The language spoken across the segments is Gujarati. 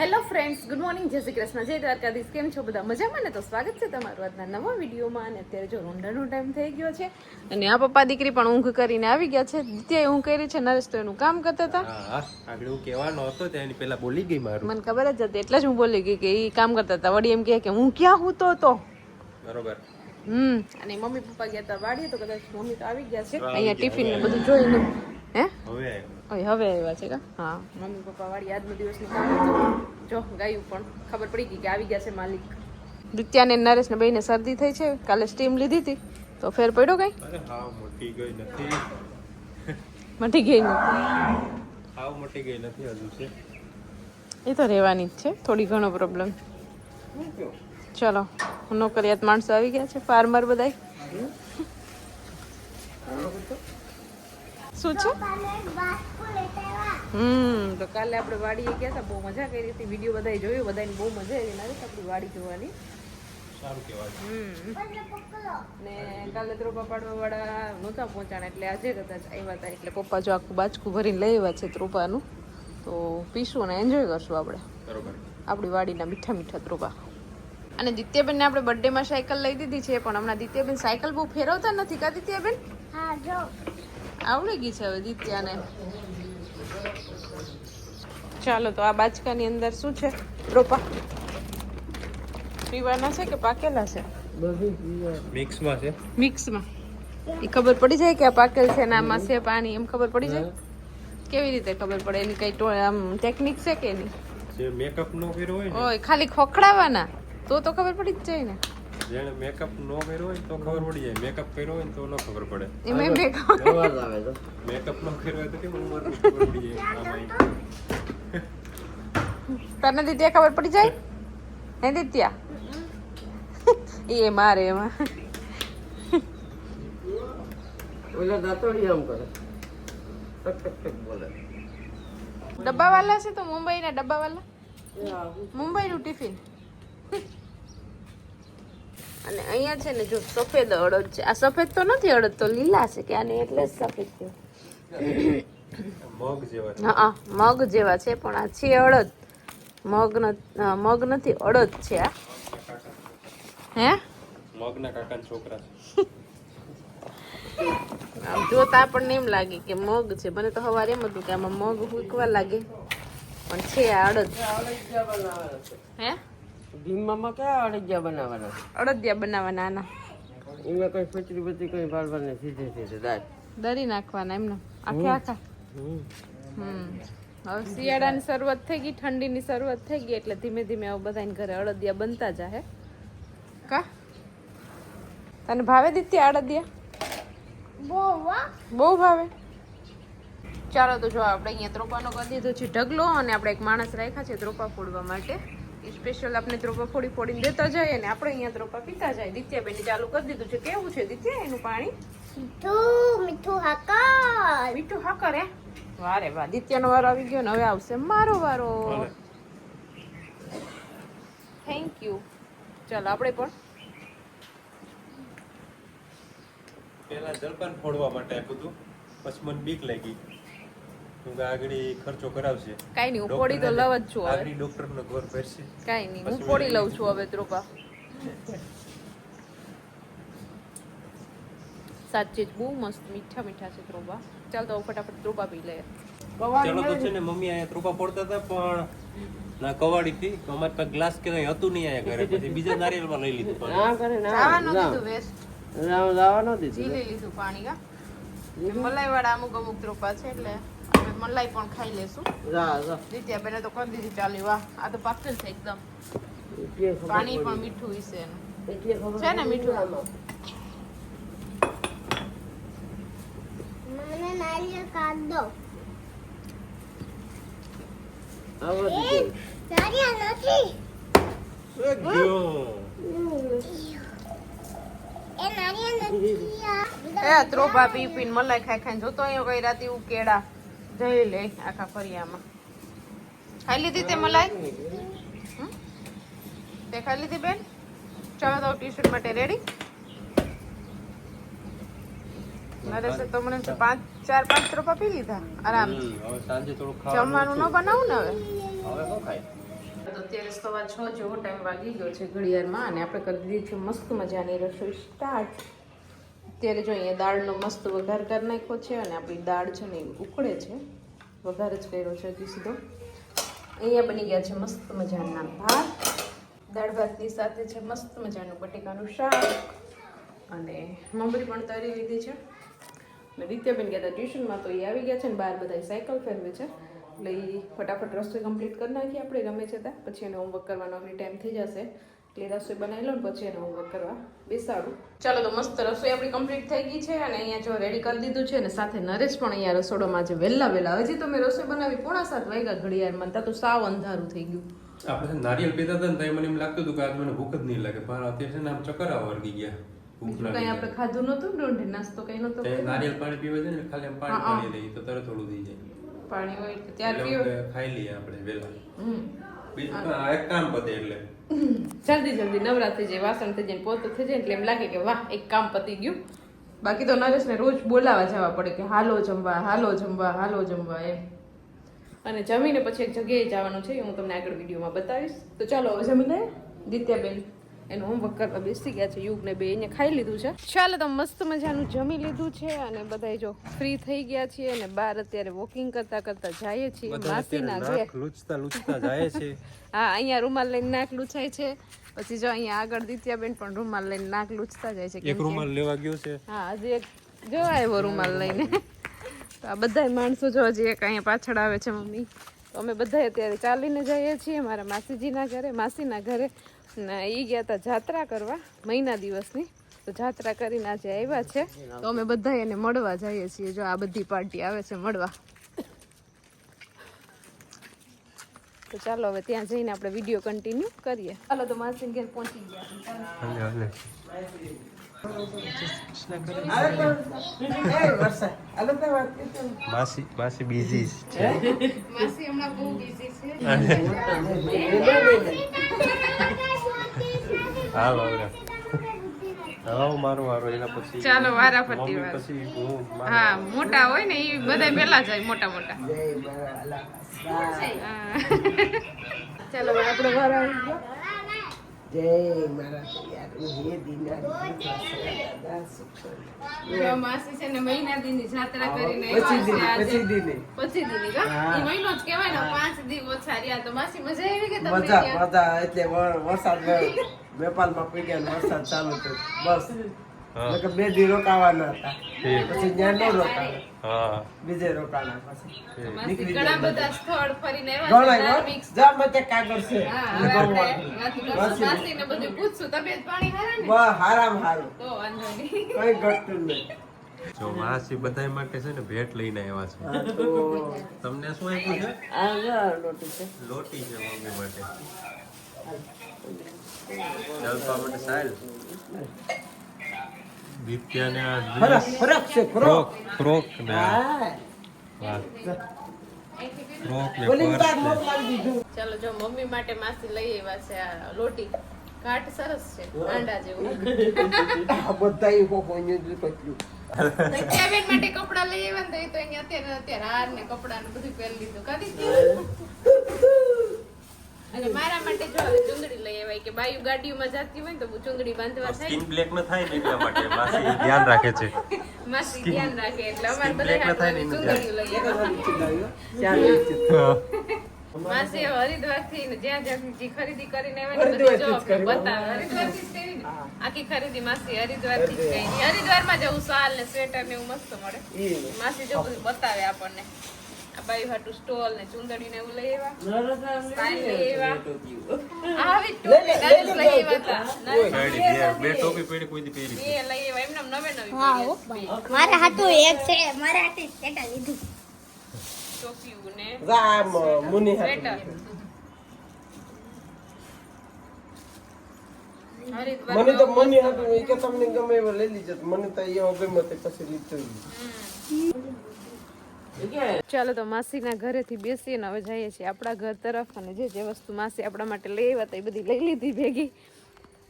હેલો ફ્રેન્ડ્સ ગુડ મોર્નિંગ જય શ્રી કૃષ્ણ જય દ્વારકાધીશ કેમ છો બધા? મજામાં ને? તો સ્વાગત છે તમારું આજના નવા વિડીયોમાં. અને અત્યારે જો રોંઢાનો ટાઈમ થઈ ગયો છે અને આ પપ્પા દીકરી પણ ઊંઘ કરીને આવી ગયા છે. દિત્યાએ ઊંઘ કરી છે નરેશ તો એનું કામ કરતા હતા. આગળ હું કહેવાનો હતો તેની પહેલા બોલી ગઈ મારું. મને ખબર જ હતી એટલે જ હું બોલી ગઈ કે એ કામ કરતા હતા. વળી એમ કહે કે હું ક્યાં હું તો હતો? બરોબર. હમ. અને મમ્મી પપ્પા ગયા હતા વાડીએ તો કદાચ મમ્મી તો આવી ગયા છે. અહીંયા ટિફિન ને બધું જોઈને હે? હવે ઓય હવે આવ્યા છે કા? હા. મમ્મી પપ્પા વાળી આજનો દિવસનું કામ જો ગાયું પણ. ખબર પડી ગઈ કે આવી ગયા છે માલિક. દિત્યાને નરેશને બેને શરદી થઈ છે. કાલે સ્ટીમ લીધી હતી. તો ફેર પડ્યો કઈ? અરે હા મોટી ગઈ નથી. મટી ગઈ નથી. હાવ મટી ગઈ નથી હજુ છે. એ તો રહેવાની જ છે. થોડી ઘણો પ્રોબ્લેમ ચલો નોકરિયાત માણસો આવી ગયા છે. ફાર્મર બધાય. શું છે? હમ તો કાલે આપણે વાડીએ ગયા હતા બહુ મજા કરી હતી. વીડિયો બધાએ જોયું બધાને બહુ મજા આવી. ના આપણી વાડી જોવાની. સારું કહેવાય. ને કાલે ત્રોપા પાડવા વાળા નહોતા પહોંચાણા એટલે આજે કદાચ આવ્યા હતા એટલે પપ્પા જો આખું બાચકું ભરીને લઈ આવ્યા છે ત્રોપાનું તો પીશું અને એન્જોય કરશું આપણે. બરોબર. આપણી વાડીના મીઠા મીઠા ત્રોપા અને દિત્યાબેનને આપણે બર્થડેમાં સાયકલ લઈ દીધી છે પણ હમણાં દિત્યાબેન સાયકલ બહુ ફેરવતા નથી કા દિત્યાબેન? આવડી ગઈ છે હવે દિત્યાને. ચાલો તો આ બાચકાની અંદર શું છે? રોપા. પીવાના છે કે પાકેલા છે? મિક્સમાં છે. મિક્સમાં. એ ખબર પડી જાય કે આ પાકેલ છે ને આમાં છે પાણી એમ ખબર પડી જાય? કેવી રીતે ખબર પડે? એની કઈ ટો- આમ ટેકનિક છે કે એની? જે મેકઅપ નો કર્યો હોય ઓય ખાલી ખોખડાવાના. તો તો ખબર પડી જ જાય ને. જેણે મેકઅપ નો કર્યો હોય તો ખબર પડી જાય. મેકઅપ કર્યો હોય તો ન ખબર પડે. એમાં મેં મેકઅપ નો કર્યો હોય તો કેમ ઉંમર ખબર પડી જાય? આમાં તને દિત્યા ખબર પડી જાય? હે દિત્યા? એ મારે એમાં. ઓલા દાંતોડી આમ કરે. ટક ટક ટક બોલે ડબ્બાવાલા છે તો મુંબઈના ડબ્બાવાલા? મુંબઈનું ટિફિન? અને અહીંયા છે ને જો સફેદ અડદ છે. આ સફેદ તો નથી અડદ તો લીલા છે કે આને એટલે જ સફેદ છે. મગ જેવા હા મગ જેવા છે પણ આ છે અડદ. મગ મગ નથી અડદ છે આ. હે? મગના કાકાના છોકરા છે. આમ જોતા આપણને એમ લાગે કે મગ છે. મને તો સવારે એમ હતું કે આમાં મગ ઉકવા લાગે. પણ છે આ અડદ હે? ભીમમાં ક્યાં અડદિયા બનાવવાના અડદિયા બનાવવાના આના. એમાં કઈ ફચરી બચરી કઈ પાડવાની સીધે સીધે દાળ. દરી નાખવાના એમને. આખે આખા. હમ. હમ હવે શિયાળાની શરૂઆત થઈ ગઈ ઠંડીની શરૂઆત થઈ ગઈ એટલે ધીમે ધીમે હવે બધાને ઘરે અડદિયા બનતા જાહે. કા? તને ભાવે દીધી અડદિયા? બહુ ભાવે. ચાલો તો જો આપણે અહીંયા ત્રોપાનો કરી દીધો છે ઢગલો અને આપણે એક માણસ રાખ્યા છે ત્રોપા ફોડવા માટે. એ સ્પેશિયલ આપણે દ્રોપા ફોડી ફોડીને દેતા જાય અને આપણે અહીંયા દ્રોપા પીતા જાય. દિત્યાબેને ચાલુ કરી દીધું છે. કેવું છે દિત્યા એનું પાણી? મીઠું મીઠું હાકર. મીઠું હાકર હે? વારે વાહ. દિત્યાનો વારો આવી ગયો ને હવે આવશે મારો વારો. થેન્ક યુ ચાલો આપણે પણ. પેલા જલપાન ફોડવા માટે આપ્યું હતું. પછી મને બીક લાગી. કેમ કે આગળ ખર્ચો કરાવશે કઈ નહીં હું તો લવ જ છું આગળ ડોક્ટરનો ઘર પહેરશે કાંઈ નહીં હું ફોડી લઉં છું હવે ત્રોપા સાચે જ બહુ મસ્ત મીઠા મીઠા છે ત્રોપા ચાલ તો ફટાફટ ત્રોપા પી લે. ચલો તો છે ને મમ્મી અહીંયા ત્રોપા પડતા હતા પણ ના કવાડી થી અમારે પાસે ગ્લાસ કે કઈ હતું નહીં અહીંયા ઘરે. પછી બીજા નારિયેલમાં લઈ લીધું પણ. ના કરે ના ખાવાનું દીધું. ન પાણી કા મલાઈ વાળા અમુક અમુક ત્રોપા છે એટલે. આપણે મલાઈ પણ ખાઈ લેશું. જા બેને તો કરી દીધી ચાલી વાહ. આ તો પાકેલ છે એકદમ. પાણી પણ મીઠું હશે એનું. છે ને મીઠું? મને નારિયેળ કાઢ દો નારિયેળ નથી. એ ત્રોભા એ નારિયેળ નથી આ. એ ત્રોપા પી પીને મલાઈ ખાઈ ખાઈને જોતો અહીંયા કઈ રાતી ઉકેડા કેળા. જઈ લે આખા ફરિયામાં ખાઈ લીધી તે મલાઈ? તે ખાઈ લીધી બેન? ચાલો તો ટ્યુશન માટે રેડી નરેશે તો મને પાંચ ચાર પાંચ ત્રોપા પી લીધા આરામ સાંજે થોડું જમવાનું ન બનાવું ને હવે? હવે ખાય? સવા છ જેવો ટાઈમ વાગી ગયો છે ઘડિયાળમાં અને આપણે કરી દીધી છે મસ્ત મજાની રસોઈ સ્ટાર્ટ અત્યારે જો અહીંયા દાળનો મસ્ત વઘાર કરી નાખ્યો છે અને આપણી દાળ છે ને એ ઉકળે છે. વઘાર જ કર્યો છે હજી સીધો. અહીંયા બની ગયા છે મસ્ત મજાના ભાત. દાળ ભાતની સાથે છે મસ્ત મજાનું બટેકાનું શાક અને મમરી પણ તરી લીધી છે. અને બની ગયા હતા ટ્યુશનમાં તો એ આવી ગયા છે ને બહાર બધા સાયકલ ફેરવે છે. એટલે એ ફટાફટ રસોઈ કમ્પ્લીટ કરી નાખીએ આપણે ગમે છે ત્યાં. પછી એને હોમવર્ક કરવાનો આપણે ટાઈમ થઈ જશે. એટલે રસોઈ બનાવી લો ને પછી એને હોમવર્ક કરવા. બેસાડું. ચાલો તો મસ્ત રસોઈ આપણી કમ્પ્લીટ થઈ ગઈ છે અને અહીંયા જો રેડી કરી દીધું છે અને સાથે નરેશ પણ અહીંયા રસોડામાં છે. વહેલા વહેલા. હજી તો મેં રસોઈ બનાવી પોણા સાત વાગ્યા ઘડિયાળમાં ત્યાં તો સાવ અંધારું થઈ ગયું. આપણે નારિયેલ પીતા હતા ને તો મને એમ લાગતું હતું કે આજ મને ભૂખ જ નહીં લાગે. પણ અત્યારે છે ને આમ ચક્કર આવવા વળગી ગયા. ભૂખ બીજું લાગી કઈ આપણે ખાધું નતું ને નાસ્તો કઈ નતો નારિયેલ પાણી પીવે છે ને ખાલી પાણી. પાણી લઈએ તો તરત થોડું થઈ જાય. પાણી હોય તો ત્યાર ખાઈ લઈએ આપણે બીજું એક કામ પતે એટલે. જલ્દી જલ્દી નવરા થઈ જાય, વાસણ થઈ જાય પોતું થઈ જાય એટલે એમ લાગે કે વાહ, એક કામ પતી ગયું. બાકી તો નરેશને રોજ બોલાવા જવા પડે કે હાલો જમવા હાલો જમવા હાલો જમવા એમ. અને જમીને પછી એક જગ્યાએ જવાનું છે હું તમને આગળ વિડીયોમાં બતાવીશ. તો ચાલો, હવે જમીને, દિત્યાબેન. એનું હોમવર્ક કરવા બેસી ગયા છે યુગને બે એને ખાઈ લીધું છે. ચાલો તો મસ્ત મજાનું જમી લીધું છે અને બધા જો ફ્રી થઈ ગયા છીએ અને બહાર અત્યારે વોકિંગ કરતા કરતા જઈએ છીએ માસીના ઘરે. લૂછતા લૂછતા જાય છે. હા અહીંયા રૂમાલ લઈને નાક લૂછાય છે. પછી જો અહીંયા આગળ દિત્યાબેન પણ રૂમાલ લઈને નાક લૂછતા જાય છે એક રૂમાલ લેવા ગયો છે. હા હજી એક જો આવ્યો રૂમાલ લઈને. તો આ બધા માણસો જો હજી એક અહીંયા પાછળ આવે છે મમ્મી. તો અમે બધા અત્યારે ચાલીને જઈએ છીએ મારા માસીજીના ઘરે માસીના ઘરે. ને એ ગયા હતા જાત્રા કરવા મહિના દિવસની. તો જાત્રા કરીને આજે આવ્યા છે. તો અમે બધા એને મળવા જઈએ છીએ. જો આ બધી પાર્ટી આવે છે મળવા. તો ચાલો હવે ત્યાં જઈને આપણે વીડિયો કન્ટિન્યુ કરીએ. ચાલો તો માસી ઘેર પહોંચી ગયા. હાલે હાલે. માસી માસી બીજી છે. માસી હમણાં બહુ બિઝી છે. હા બાબરા મારો મારું એના પછી ચાલો વારાફરતી મમ્મી વાર. પછી હા મોટા હોય ને એ બધા પેલા જાય મોટા મોટા. ચાલો આપણો વારો આવી ગયો જય મારા માસી છે ને મહિના દીની જાત્રા કરીને પછી દીની પછી પછી દીની. દીની કા હા. મહિનો જ કહેવાય ને પાંચ દી ઓછા રહ્યા. તો માસી મજા આવી કે તમને મજા મજા એટલે વરસાદ નેપાળમાં પડી ગયા વરસાદ ચાલુ થયો. બસ. એટલે બે દી રોકાવાના હતા. પછી ત્યાં ન રોકાણા બીજે રોકાણા પછી. નીકળી ગયા બધા સ્થળ ફરીને આવ્યા જા મતે કાગળ છે. બધું પૂછશું. તબિયત પાણી હારા ને? હારામ હારું. તો વાંધો નહીં. કઈ ઘટતું નહીં. જો માસી બધા માટે છે ને ભેટ લઈને આવ્યા છે. તમને શું આપ્યું છે? આ જો છે. લોટી છે મમ્મી માટે. દિત્યાને આ ફરક છે ફ્રોક. ફ્રોક ને ચાલો જો મમ્મી માટે માસી લઈ આવ્યા છે આ લોટી. કાટ સરસ છે આંડા જેવું. આ બધા ઈ હોકો જ પતલું માટે કપડા લઈ આવ્યા ને તો એ તો અહીંયા અત્યારે અત્યારે હાર ને કપડા ને બધું પહેરી લીધું. કાઢી અને મારા માટે જો ચુંદડી લઈ આવ્યા કે બાયુ ગાડીઓમાં જાતી હોય ને તો ચુંદડી બાંધવા થાય સ્કિન બ્લેક ન થાય ને એટલા માટે. માસી ધ્યાન રાખે છે. માસી ધ્યાન રાખે એટલે અમાર બધા ન થાય ને ચુંદડી લઈ આવ્યા. માસી હરિદ્વારથી ને જ્યાં જ્યાં જી ખરીદી કરીને આવે ને બધી જો બતાવે. હરિદ્વારથી. આખી ખરીદી માસી હરિદ્વારથી જ હરિદ્વારમાં જવું શાલ ને સ્વેટર ને એવું મસ્ત મળે. માસી જો બધું બતાવે આપણને. આ બાઈ હાટુ સ્ટોલ ને ચુંદડી ને એવું લઈ આવ્યા. સ્ટાઈલ લઈ આવ્યા. આવી ટોપી નાની લઈ આવ્યા હતા. નાની પેડી બે- બે ટોપી પેડી કોઈ દી પહેરી બે લઈ આવ્યા. એમને નવે નવી પહેરી. હતી. મારા હાથું એક છે મારા હાથે સેટા લીધું. ટોપિયું ને રામ મુનિ તો મુનિ હતું એ કે તમને ગમે એવો લઈ લીધો મને તો એ ગમે તે પછી લીધું. ચાલો તો માસીના ઘરેથી બેસીને હવે જઈએ છીએ આપણા ઘર તરફ અને જે જે વસ્તુ માસી આપણા માટે લઈ આવ્યા હતા એ બધી લઈ લીધી ભેગી.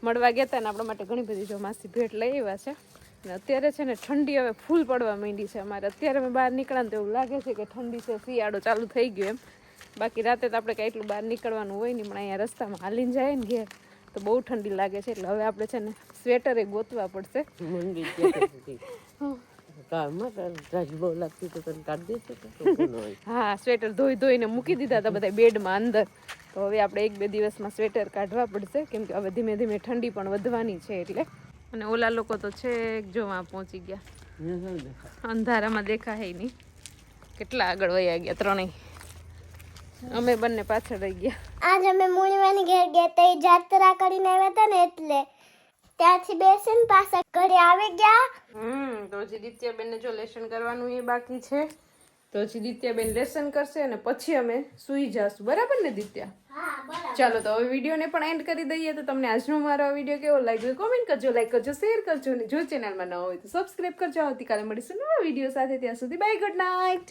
મળવા ગયા હતા ને આપણા માટે ઘણી બધી જો માસી ભેટ લઈ આવ્યા છે. અને અત્યારે છે ને ઠંડી હવે ફૂલ પડવા માંડી છે અમારે. અત્યારે અમે બહાર નીકળ્યા ને તો એવું લાગે છે કે ઠંડી છે શિયાળો ચાલુ થઈ ગયો એમ. બાકી રાતે તો આપણે કાંઈ એટલું બહાર નીકળવાનું હોય નહીં પણ અહીંયા રસ્તામાં હાલીને જાય ને ઘેર તો બહુ ઠંડી લાગે છે. એટલે હવે આપણે છે ને સ્વેટરે ગોતવા પડશે. હા સ્વેટર ધોઈ ધોઈને મૂકી દીધા હતા બધા બેડમાં અંદર. તો હવે આપણે એક બે દિવસમાં સ્વેટર કાઢવા પડશે કેમ કે હવે ધીમે ધીમે ઠંડી પણ વધવાની છે એટલે. અને ઓલા લોકો તો છે જોવા પહોંચી ગયા. અંધારામાં દેખાય નહીં. કેટલા આગળ વયા ગયા ત્રણેય. અમે બંને પાછળ રહી ગયા. આજ અમે મૂળવાની ઘેર ગયા તે જાત્રા કરીને આવ્યા હતા ને એટલે. ત્યાંથી બેસીને પાછા ઘરે આવી ગયા. હમ તો હજી દિત્યાબેનને જો લેસન કરવાનું એ બાકી છે. તો હજી દિત્યાબેન લેસન કરશે અને પછી અમે સુઈ જશું. બરાબર ને દિત્યા? ચાલો તો હવે વિડીયોને પણ એન્ડ કરી દઈએ. તો તમને આજનો મારો વીડિયો કેવો લાગ્યો? કોમેન્ટ કરજો લાઈક કરજો શેર કરજો. અને જો ચેનલમાં ન હોય તો સબસ્ક્રાઈબ કરજો. આવતીકાલે મળીશું નવા વીડિયો સાથે. ત્યાં સુધી બાય ગુડ નાઇટ